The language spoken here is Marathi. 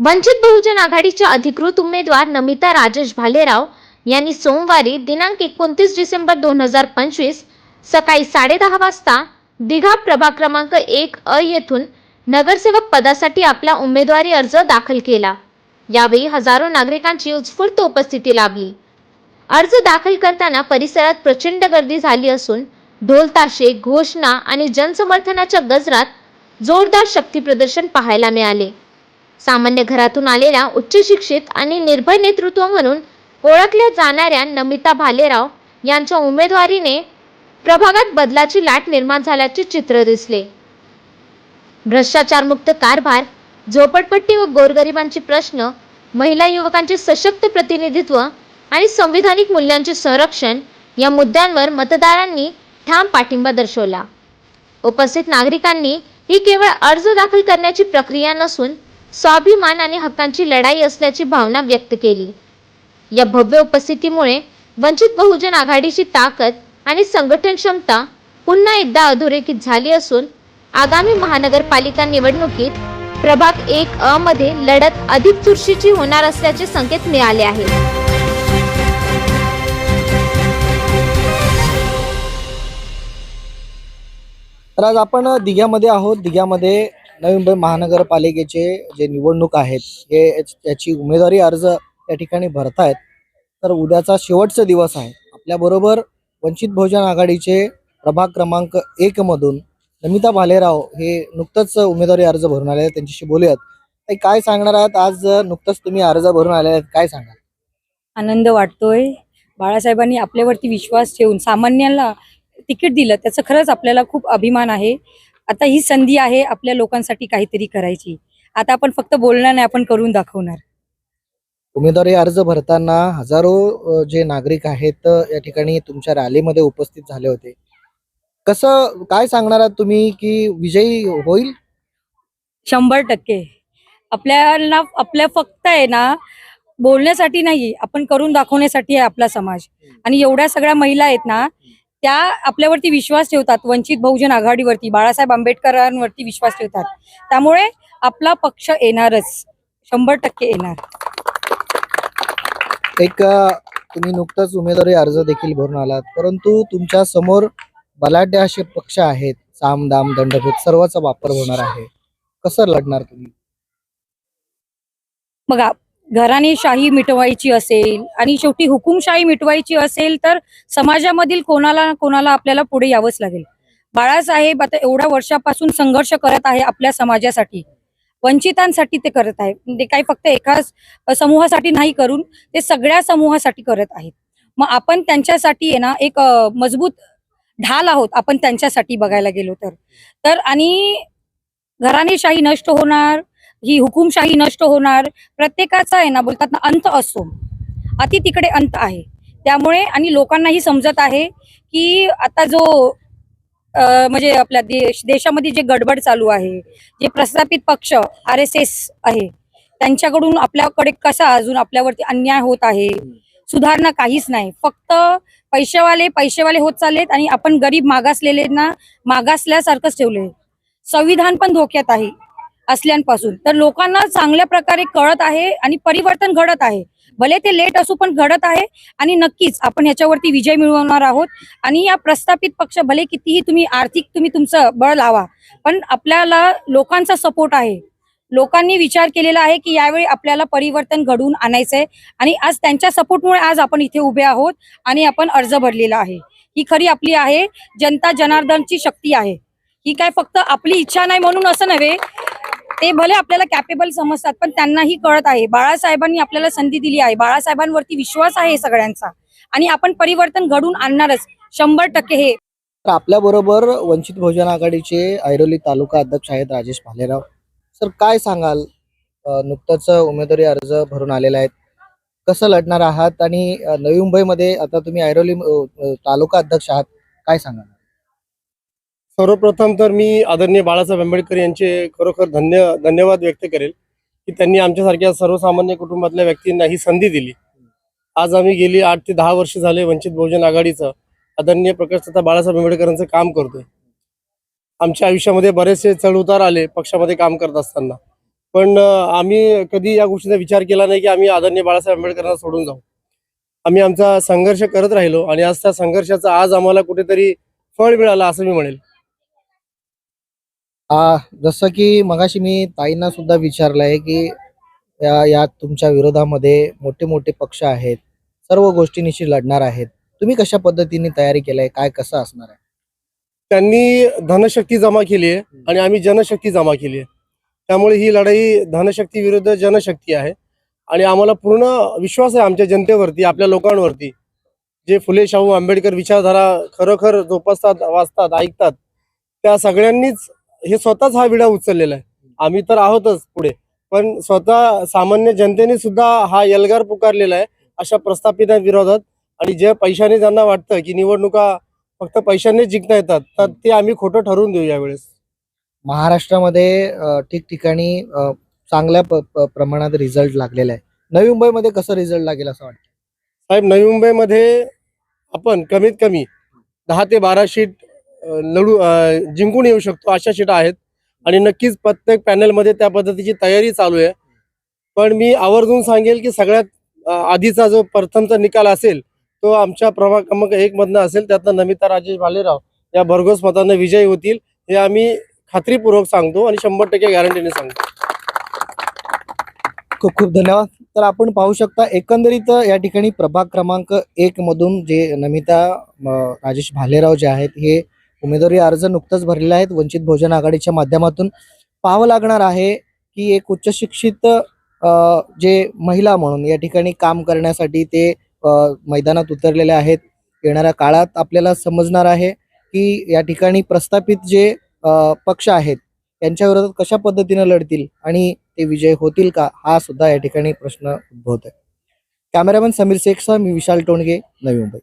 वंचित बहुजन आघाडीच्या अधिकृत उमेदवार नमिता राजेश भालेराव यांनी सोमवारी दिनांक एकोणतीस डिसेंबर दोन हजार पंचवीस सकाळी साडेदहा वाजता दिघा प्रभाग क्रमांक एक अ येथून नगरसेवक पदासाठी आपला उमेदवारी अर्ज दाखल केला. यावेळी हजारो नागरिकांची उत्स्फूर्त उपस्थिती लाभली. अर्ज दाखल करताना परिसरात प्रचंड गर्दी झाली असून ढोल ताशे घोषणा आणि जनसमर्थनाच्या गजरात जोरदार शक्तीप्रदर्शन पाहायला मिळाले. सामान्य घरातून आलेल्या उच्च शिक्षित आणि निर्भय नेतृत्व म्हणून ओळखल्या जाणाऱ्या नमिता भालेराव यांच्या उमेदवारीने प्रभागात बदलाची लाट निर्माण झाल्याचे चित्र दिसले. भ्रष्टाचारमुक्त कारभार झोपडपट्टी व गोरगरिबांचे प्रश्न महिला युवकांचे सशक्त प्रतिनिधित्व आणि संविधानिक मूल्यांचे संरक्षण या मुद्द्यांवर मतदारांनी ठाम पाठिंबा दर्शवला. उपस्थित नागरिकांनी ही केवळ अर्ज दाखल करण्याची प्रक्रिया नसून स्वाभिमान आणि हक्कांची लढाई असल्याची भावना व्यक्त केली. या भव्य उपस्थितीमुळे वंचित बहुजन आघाडीची ताकद आणि संघटन क्षमता पुन्हा एकदा अधोरेखित झाली असून आगामी महानगरपालिका निवडणुकीत प्रभाग एक अ मध्ये लढत अधिक चुरशीची होणार असल्याचे संकेत मिळाले आहेत. तर आज आपण दिघ्यामध्ये आहोत. दिघ्यामध्ये नवी मुंबई महानगरपालिकेचे जे निवडणूक आहेत हे त्याची याची उमेदवारी अर्ज या ठिकाणी भरतायत. तर उद्याचा शेवटचा दिवस आहे. आपल्याबरोबर वंचित बहुजन आघाडीचे प्रभाग क्रमांक एकमधून नमिता भालेराव हे नुकतंच उमेदवारी अर्ज भरून आले आहेत. त्यांच्याशी बोलूयात. ते काय सांगणार आहात? आज नुकतंच तुम्ही अर्ज भरून आले आहेत. काय सांगाल? आनंद वाटतोय. बाळासाहेबांनी आपल्यावरती विश्वास ठेवून सामान्याला तिकीट दिलं त्याचं खरंच आपल्याला खूप अभिमान आहे. आता ही संधी आहे आपल्या लोकांसाठी काहीतरी करायची. आता आपण फक्त बोलणार नाही आपण करून दाखवणार. उमेदवारी अर्ज भरताना हजारो जे नागरिक आहेत या ठिकाणी तुमच्या रॅलीमध्ये उपस्थित झाले होते. कसं काय सांगणार आहात तुम्ही की विजयी होईल? शंभर टक्के. आपल्याला आपल्या फक्त आहे ना बोलण्यासाठी नाही आपण करून दाखवण्यासाठी आहे आपला समाज. आणि एवढ्या सगळ्या महिला आहेत ना त्या आपल्यावरती विश्वास ठेवतात वंचित बहुजन आघाडीवरती बाळासाहेब आंबेडकरांवरती विश्वास ठेवतात. त्यामुळे आपला पक्ष येणारच शंभर टक्के येणार. एक तुम्ही नुकतंच उमेदवारी अर्ज देखील भरून आलात परंतु तुमच्यासमोर बलाढ्य असे पक्ष आहेत साम दाम दंडभेद सर्वांचा वापर होणार आहे. कसं लढणार तुम्ही? बघा घराणेशाही मिटवायची असेल आणि शेवटी हुकुमशाही मिटवायची असेल तर समाजामधील कोणाला कोणाला आपल्याला पुढे यावंच लागेल. बाळासाहेब आता एवढ्या वर्षापासून संघर्ष करत आहे आपल्या समाजासाठी. वंचितांसाठी ते करत आहे. म्हणजे ते काही फक्त एकाच समूहासाठी नाही करून ते सगळ्या समूहासाठी करत आहेत. मग आपण त्यांच्यासाठी आहे ना एक मजबूत ढाल आहोत आपण त्यांच्यासाठी बघायला गेलो तर. तर आणि घराणेशाही नष्ट होणार ही हुकुमशाही नष्ट होणार. प्रत्येकाचा आहे ना बोलतात ना अंत असतो अति तिकडे अंत आहे. त्यामुळे आणि लोकांनाही समजत आहे की आता जो म्हणजे आपल्या देश देशामध्ये जे गडबड चालू आहे जे प्रस्थापित पक्ष आर एस एस आहे त्यांच्याकडून आपल्याकडे कसा अजून आपल्यावरती अन्याय होत आहे? सुधारणा काहीच नाही. फक्त पैसेवाले पैसेवाले होत चाललेत आणि आपण गरीब मागासलेल्यांना मागासल्यासारखंच ठेवले संविधान पण धोक्यात आहे. असल्यापासून. तर लोकांना चांगल्या प्रकारे कळत आहे आणि परिवर्तन घडत आहे. भले ते लेट असू पण घडत आहे आणि नक्कीच आपण याच्यावरती विजय मिळवणार आहोत आणि या प्रस्थापित पक्ष भले कितीही तुम्ही आर्थिक तुम्ही तुमचं बळ लावा पण आपल्याला लोकांचा सपोर्ट आहे. लोकांनी विचार केलेला आहे की यावेळी आपल्याला परिवर्तन घडवून आणायचंय आणि आज त्यांच्या सपोर्टमुळे आज आपण इथे उभे आहोत आणि आपण अर्ज भरलेला आहे. ही खरी आपली आहे. जनता जनार्दनची शक्ती आहे. ही काय फक्त आपली इच्छा नाही म्हणून असं नव्हे ते भले आपल्याला कॅपेबल समजतात पण त्यांनाही कळत आहे. बाळासाहेबांनी आपल्याला संधी दिली आहे. बाळासाहेबांवरती विश्वास आहे सगळ्यांचा. आणि आपण परिवर्तन घडून आणणारच. शंभर टक्के हे. तर आपल्या बरोबर वंचित बहुजन आघाडीचे ऐरोली तालुका अध्यक्ष आहेत राजेश भालेराव. सर काय सांगाल? अ, नुकतंच उमेदवारी अर्ज भरून आलेला आहेत कसं लढणार आहात? आणि नवी मुंबईमध्ये आता तुम्ही ऐरोली तालुका अध्यक्ष आहात. काय सांगाल? सर्वप्रथम तर मी आदरणीय बाळासाहेब आंबेडकर यांचे खरोखर धन्य धन्यवाद व्यक्त करेल की त्यांनी आमच्यासारख्या सर्वसामान्य कुटुंबातल्या व्यक्तींना ही संधी दिली. आज आम्ही गेली आठ ते दहा वर्ष झाले वंचित बहुजन आघाडीचं आदरणीय प्रकाश तथा बाळासाहेब आंबेडकरांचं काम करतोय. आमच्या आयुष्यामध्ये बरेचसे चढउतार आले पक्षामध्ये काम करत असताना. पण आम्ही कधी या गोष्टीचा विचार केला नाही की आम्ही आदरणीय बाळासाहेब आंबेडकरांना सोडून जाऊ. आम्ही आमचा संघर्ष करत राहिलो आणि आज त्या संघर्षाचा आज आम्हाला कुठेतरी फळ मिळालं असं मी म्हणेल. जसं की मगाशी मी ताईंना सुद्धा विचारलंय की या या तुमच्या विरोधामध्ये मोठे मोठे पक्ष आहेत सर्व गोष्टींशी लढणार आहेत. तुम्ही कशा पद्धतीने तयारी केलाय काय कसं असणार आहे? त्यांनी धनशक्ती जमा केली आहे आणि आम्ही जनशक्ती जमा केली आहे. त्यामुळे ही लढाई धनशक्ती विरुद्ध जनशक्ती आहे. आणि आम्हाला पूर्ण विश्वास आहे आमच्या जनतेवरती आपल्या लोकांवरती. जे फुले शाहू आंबेडकर विचारधारा खरोखर जोपासतात वाचतात ऐकतात त्या सगळ्यांनीच हे स्वतःच हा विडा उचललेला आहे. आम्ही तर आहोतच पुढे. पण स्वतः सामान्य जनतेने सुद्धा हा एल्गार पुकारलेला आहे अशा प्रस्थापितांविरोधात आणि जे पैशाने ज्यांना वाटतं की निवडणुका फक्त पैशाने जिंकता येतात तर ते आम्ही खोटं ठरवून देऊ यावेळेस. महाराष्ट्रामध्ये ठिकठिकाणी चांगल्या प्रमाणात रिझल्ट लागलेला आहे. नवी मुंबईमध्ये कसं रिझल्ट लागेल असं वाटतं? साहेब नवी मुंबईमध्ये आपण कमीत कमी दहा ते बारा सीट अ, लढू जिंकून येऊ शकतो अशा शिटा आहेत. आणि नक्कीच प्रत्येक पॅनलमध्ये त्या पद्धतीची तयारी चालू आहे. पण मी आवर्जून सांगेल की सगळ्यात आधीचा जो प्रथमचा निकाल असेल तो आमच्या प्रभाग क्रमांक एक मधनं असेल. त्यातनं नमिता राजेश भालेराव या भरघोस मतानं विजयी होतील हे आम्ही खात्रीपूर्वक सांगतो आणि शंभर टक्के गॅरंटीने सांगतो. खूप खूप धन्यवाद. तर आपण पाहू शकता एकंदरीत या ठिकाणी प्रभाग क्रमांक एक मधून जे नमिता राजेश भालेराव जे आहेत हे उमेदवारी अर्ज नुकतंच भरलेले आहेत. वंचित बहुजन आघाडीच्या माध्यमातून पाहावं लागणार आहे की एक उच्च शिक्षित अ, जे महिला म्हणून या ठिकाणी काम करण्यासाठी ते मैदानात उतरलेले आहेत. येणाऱ्या काळात आपल्याला समजणार आहे की या ठिकाणी प्रस्थापित जे पक्ष आहेत त्यांच्या विरोधात कशा पद्धतीने लढतील आणि ते विजय होतील का हा सुद्धा या ठिकाणी प्रश्न उद्भवत आहे कॅमेरामॅन समीर शेखसह मी विशाल टोणगे नवी मुंबई.